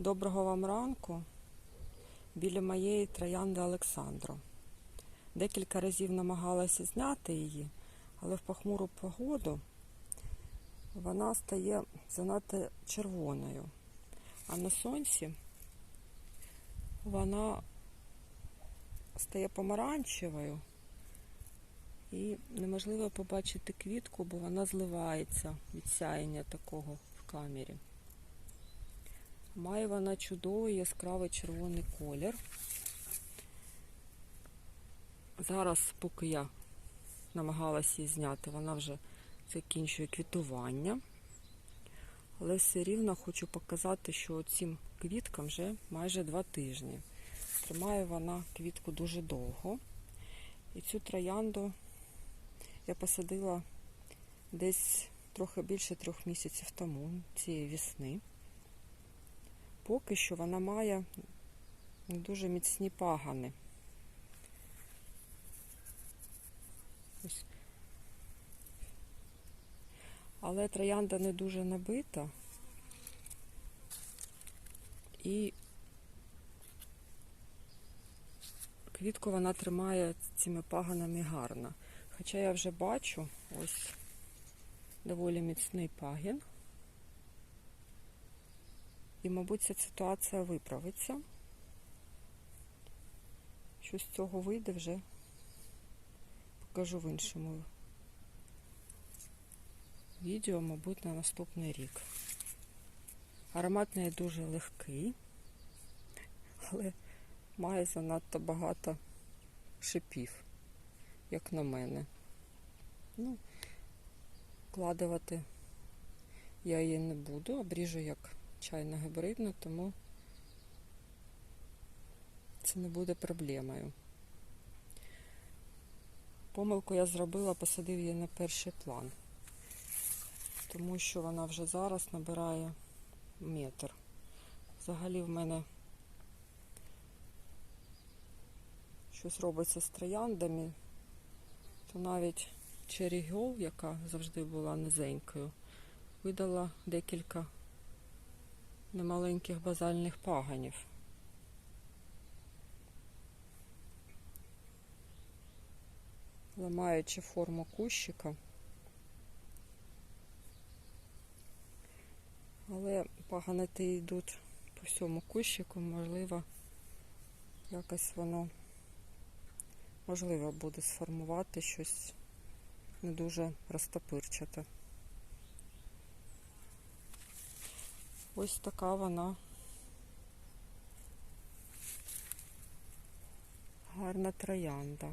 Доброго вам ранку біля моєї троянди Олександру. Декілька разів намагалася зняти її, але в похмуру погоду вона стає занадто червоною. А на сонці вона стає помаранчевою і неможливо побачити квітку, бо вона зливається від сяєння такого в камері. Має вона чудовий яскравий червоний колір. Зараз, поки я намагалася її зняти, вона вже закінчує квітування. Але все рівно хочу показати, що цим квіткам вже майже два тижні. Тримає вона квітку дуже довго. І цю троянду я посадила десь трохи більше трьох місяців тому, цієї весни. Поки що вона має дуже міцні пагани. Але троянда не дуже набита і квітку вона тримає цими паганами гарно. Хоча я вже бачу ось доволі міцний пагін. І, мабуть, ця ситуація виправиться. Що з цього вийде вже покажу в іншому відео, мабуть, на наступний рік. Аромат неї дуже легкий, але має занадто багато шипів, як на мене. Ну, вкладувати я її не буду, обріжу як чайна гібридна, тому це не буде проблемою. Помилку я зробила, посадив її на перший план, тому що вона вже зараз набирає метр. Взагалі в мене щось робиться з трояндами, то навіть Girl, яка завжди була низенькою, видала декілька немаленьких базальних паганів. Ламаючи форму кущика. Але паганити йдуть по всьому кущику, можливо, якось воно можливо буде сформувати щось не дуже розтопирчате. Ось така вона гарна троянда.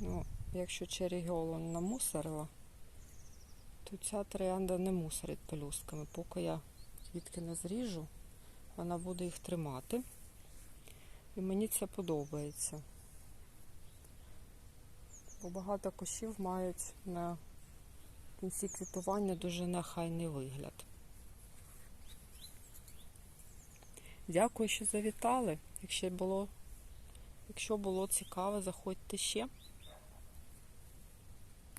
Ну, якщо черігіолон намусорила, то ця троянда не мусорить пелюстками. Поки я квітки не зріжу, вона буде їх тримати. І мені це подобається. Бо багато кущів мають на кінці квітування дуже нехайний вигляд. Дякую, що завітали. Якщо було, якщо було цікаво, заходьте ще.